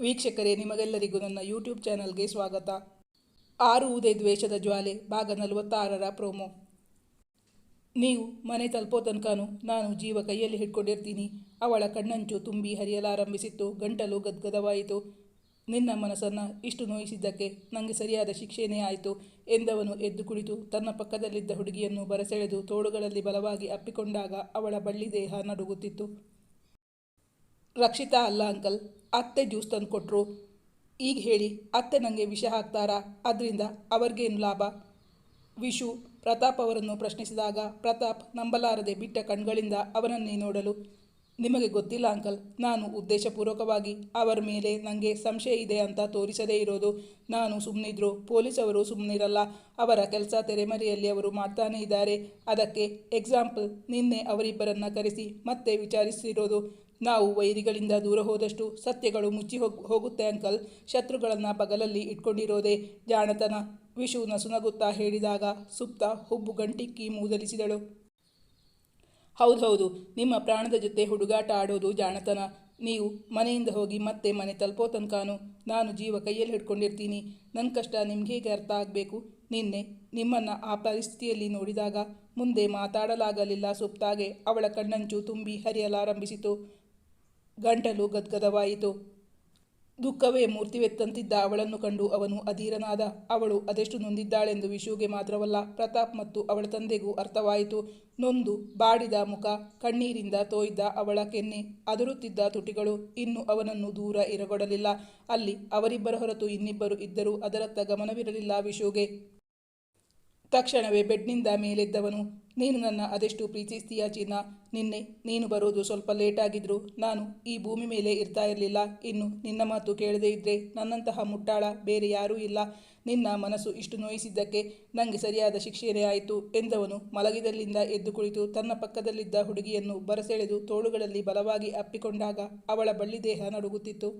ವೀಕ್ಷಕರೇ, ನಿಮಗೆಲ್ಲರಿಗೂ ನನ್ನ ಯೂಟ್ಯೂಬ್ ಚಾನಲ್ಗೆ ಸ್ವಾಗತ. ಆರು ಉದಯ ದ್ವೇಷದ ಜ್ವಾಲೆ, ಭಾಗ ನಲವತ್ತಾರರ ಪ್ರೋಮೋ. ನೀವು ಮನೆ ತಲುಪೋ ತನಕನೂ ನಾನು ಜೀವ ಕೈಯಲ್ಲಿ ಹಿಡ್ಕೊಂಡಿರ್ತೀನಿ. ಅವಳ ಕಣ್ಣಂಚು ತುಂಬಿ ಹರಿಯಲಾರಂಭಿಸಿತ್ತು, ಗಂಟಲು ಗದ್ಗದವಾಯಿತು. ನಿನ್ನ ಮನಸ್ಸನ್ನು ಇಷ್ಟು ನೋಯಿಸಿದ್ದಕ್ಕೆ ನನಗೆ ಸರಿಯಾದ ಶಿಕ್ಷೆನೇ ಆಯಿತು ಎಂದವನು ಎದ್ದು ಕುಳಿತು ತನ್ನ ಪಕ್ಕದಲ್ಲಿದ್ದ ಹುಡುಗಿಯನ್ನು ಬರಸೆಳೆದು ತೋಳುಗಳಲ್ಲಿ ಬಲವಾಗಿ ಅಪ್ಪಿಕೊಂಡಾಗ ಅವಳ ಬಳ್ಳಿ ದೇಹ ನಡುಗುತ್ತಿತ್ತು. ರಕ್ಷಿತಾ ಅಲ್ಲ ಅಂಕಲ್ ಅತ್ತೆ ಜ್ಯೂಸ್ ತಂದು ಕೊಟ್ಟರು ಈಗ ಹೇಳಿ, ಅತ್ತೆ ನನಗೆ ವಿಷ ಹಾಕ್ತಾರಾ? ಅದರಿಂದ ಅವ್ರಿಗೇನು ಲಾಭ? ವಿಶು ಪ್ರತಾಪ್ ಅವರನ್ನು ಪ್ರಶ್ನಿಸಿದಾಗ ಪ್ರತಾಪ್ ನಂಬಲಾರದೆ ಬಿಟ್ಟ ಕಣ್ಗಳಿಂದ ಅವನನ್ನೇ ನೋಡಲು. ನಿಮಗೆ ಗೊತ್ತಿಲ್ಲ ಅಂಕಲ್, ನಾನು ಉದ್ದೇಶಪೂರ್ವಕವಾಗಿ ಅವರ ಮೇಲೆ ನನಗೆ ಸಂಶಯ ಇದೆ ಅಂತ ತೋರಿಸದೇ ಇರೋದು. ನಾನು ಸುಮ್ಮನಿದ್ರು ಪೊಲೀಸವರು ಸುಮ್ಮನಿರಲ್ಲ ಅವರ ಕೆಲಸ ತೆರೆಮರೆಯಲ್ಲಿ ಅವರು ಮಾಡ್ತಾನೇ ಇದ್ದಾರೆ. ಅದಕ್ಕೆ ಎಕ್ಸಾಂಪಲ್, ನಿನ್ನೆ ಅವರಿಬ್ಬರನ್ನು ಕರೆಸಿ ಮತ್ತೆ ವಿಚಾರಿಸಿರೋದು. ನಾವು ವೈರಿಗಳಿಂದ ದೂರ ಹೋದಷ್ಟು ಸತ್ಯಗಳು ಮುಚ್ಚಿ ಹೋಗಿ, ಹೋಗುತ್ತೆ ಅಂಕಲ್. ಶತ್ರುಗಳನ್ನು ಬಗಲಲ್ಲಿ ಇಟ್ಕೊಂಡಿರೋದೆ. ಜಾಣತನ ವಿಷು ನಸುನಗುತ್ತಾ ಹೇಳಿದಾಗ ಸುಪ್ತ ಹುಬ್ಬು ಗಂಟಿಕ್ಕಿ ಮೂದಲಿಸಿದಳು. ಹೌದೌದು ನಿಮ್ಮ ಪ್ರಾಣದ ಜೊತೆ ಹುಡುಗಾಟ ಆಡೋದು ಜಾಣತನ. ನೀವು ಮನೆಯಿಂದ ಹೋಗಿ ಮತ್ತೆ ಮನೆ ತಲುಪೋ ತನಕಾನು. ನಾನು ಜೀವ ಕೈಯಲ್ಲಿ ಹಿಡ್ಕೊಂಡಿರ್ತೀನಿ. ನನ್ನ ಕಷ್ಟ ನಿಮ್ಗೆ ಹೇಗೆ ಅರ್ಥ ಆಗಬೇಕು? ನಿನ್ನೆ ನಿಮ್ಮನ್ನು ಆ ಪರಿಸ್ಥಿತಿಯಲ್ಲಿ ನೋಡಿದಾಗ ಮುಂದೆ ಮಾತಾಡಲಾಗಲಿಲ್ಲ ಸುಪ್ತಾಗೆ. ಅವಳ ಕಣ್ಣಂಚು ತುಂಬಿ ಹರಿಯಲಾರಂಭಿಸಿತು. ಗಂಟಲು ಗದ್ಗದವಾಯಿತು. ದುಃಖವೇ ಮೂರ್ತಿವೆತ್ತಂತಿದ್ದ ಅವಳನ್ನು ಕಂಡು ಅವನು ಅಧೀರನಾದ. ಅವಳು ಅದೆಷ್ಟು ನೊಂದಿದ್ದಾಳೆಂದು ವಿಶುಗೆ ಮಾತ್ರವಲ್ಲ, ಪ್ರತಾಪ್ ಮತ್ತು ಅವಳ ತಂದೆಗೂ ಅರ್ಥವಾಯಿತು. ನೊಂದು ಬಾಡಿದ ಮುಖ, ಕಣ್ಣೀರಿಂದ ತೋಯ್ದ ಅವಳ ಕೆನ್ನೆ, ಅದರುತ್ತಿದ್ದ ತುಟಿಗಳು ಇನ್ನು ಅವನನ್ನು ದೂರ ಇರಗೊಡಲಿಲ್ಲ. ಅಲ್ಲಿ ಅವರಿಬ್ಬರ ಹೊರತು ಇನ್ನಿಬ್ಬರು ಇದ್ದರೂ ಅದರತ್ತ ಗಮನವಿರಲಿಲ್ಲ ವಿಶುಗೆ ತಕ್ಷಣವೇ ಬೆಡ್ನಿಂದ ಮೇಲೆದ್ದವನು ನೀನು ನನ್ನ ಅದೆಷ್ಟು ಪ್ರೀತಿಸ್ತೀಯ ಚಿನ್ನ ನಿನ್ನೆ ನೀನು ಬರೋದು ಸ್ವಲ್ಪ ಲೇಟಾಗಿದ್ರು ನಾನು ಈ ಭೂಮಿ ಮೇಲೆ ಇರ್ತಾ ಇರಲಿಲ್ಲ. ಇನ್ನು ನಿನ್ನ ಮಾತು ಕೇಳದೇ ಇದ್ದರೆ ನನ್ನಂತಹ ಮುಟ್ಟಾಳ ಬೇರೆ ಯಾರೂ ಇಲ್ಲ. ನಿನ್ನ ಮನಸ್ಸು ಇಷ್ಟು ನೋಯಿಸಿದ್ದಕ್ಕೆ ನನಗೆ ಸರಿಯಾದ ಶಿಕ್ಷೆಯೇ ಆಯಿತು ಎಂದವನು ಮಲಗಿದಲ್ಲಿಂದ ಎದ್ದು ಕುಳಿತು ತನ್ನ ಪಕ್ಕದಲ್ಲಿದ್ದ ಹುಡುಗಿಯನ್ನು ಬರಸೆಳೆದು ತೋಳುಗಳಲ್ಲಿ ಬಲವಾಗಿ ಅಪ್ಪಿಕೊಂಡಾಗ ಅವಳ ಬಳ್ಳಿ ದೇಹ ನಡುಗುತ್ತಿತ್ತು.